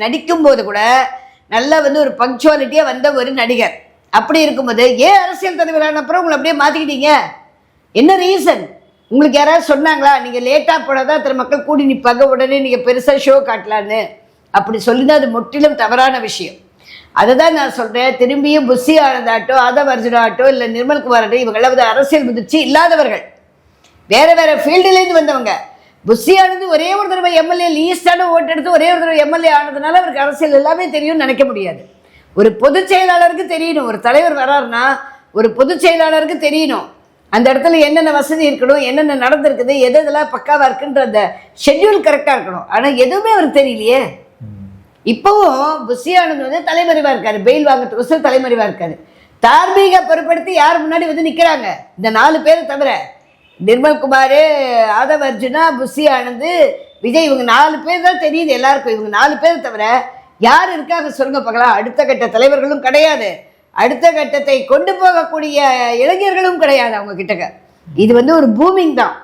நடிக்கும்போது கூட நல்லா வந்து ஒரு பங்க்சுவாலிட்டியாக வந்த ஒரு நடிகர். அப்படி இருக்கும்போது ஏன் அரசியல் தலைவரான அப்புறம் உங்களை அப்படியே மாற்றிக்கிட்டீங்க என்ன ரீசன் உங்களுக்கு யாராவது சொன்னாங்களா? நீங்கள் லேட்டாக போனால் தான் திரு மக்கள் கூடி நிற்பாங்க உடனே நீங்கள் பெருசாக ஷோ காட்டலான்னு. அப்படி சொல்லினா அது முற்றிலும் தவறான விஷயம். அதை தான் நான் சொல்கிறேன் திரும்பியும் புஷி ஆனந்தாட்டோ ஆதவ அர்ஜுனாட்டோ இல்லை நிர்மல்குமார் இவங்களாம் வந்து அரசியல் முதிர்ச்சி இல்லாதவர்கள். வேறு வேறு ஃபீல்டுலேருந்து வந்தவங்க. புஷி ஆனது ஒரே ஒரு தடவை எம்எல்ஏ லீஸ்டான ஓட்டு எடுத்து ஒரே ஒரு தடவை எம்எல்ஏ ஆனதுனால அவருக்கு அரசியல் எல்லாமே தெரியும்னு நினைக்க முடியாது. ஒரு பொதுச் செயலாளருக்கு தெரியணும். ஒரு தலைவர் வராருன்னா ஒரு பொதுச் செயலாளருக்கு தெரியணும். அந்த இடத்துல என்னென்ன வசதி இருக்கணும் என்னென்ன நடந்திருக்குது எது இதெல்லாம் பக்காவாக இருக்குன்ற அந்த ஷெட்யூல் கரெக்டாக இருக்கணும். ஆனால் எதுவுமே அவருக்கு தெரியலையே. இப்போவும் புஷியானது வந்து தலைமறைவாக இருக்காரு. பெயில் வாங்கறதுக்கோசரம் தலைமறைவாக இருக்காரு. தார்மீக பொருட்படுத்தி யார் முன்னாடி வந்து நிற்கிறாங்க இந்த நாலு பேர் தவிர நிர்மல்குமார் ஆதவ அர்ஜுனா புஷி ஆனந்து விஜய் இவங்க நாலு பேர் தான் தெரியுது எல்லாருக்கும். இவங்க நாலு பேர் தவிர யார் இருக்காங்க சொல்லுங்க பார்க்கலாம். அடுத்த கட்ட தலைவர்களும் கிடையாது. அடுத்த கட்டத்தை கொண்டு போகக்கூடிய இளைஞர்களும் கிடையாது அவங்க கிட்டக்க இது வந்து ஒரு பூமிங் தான்.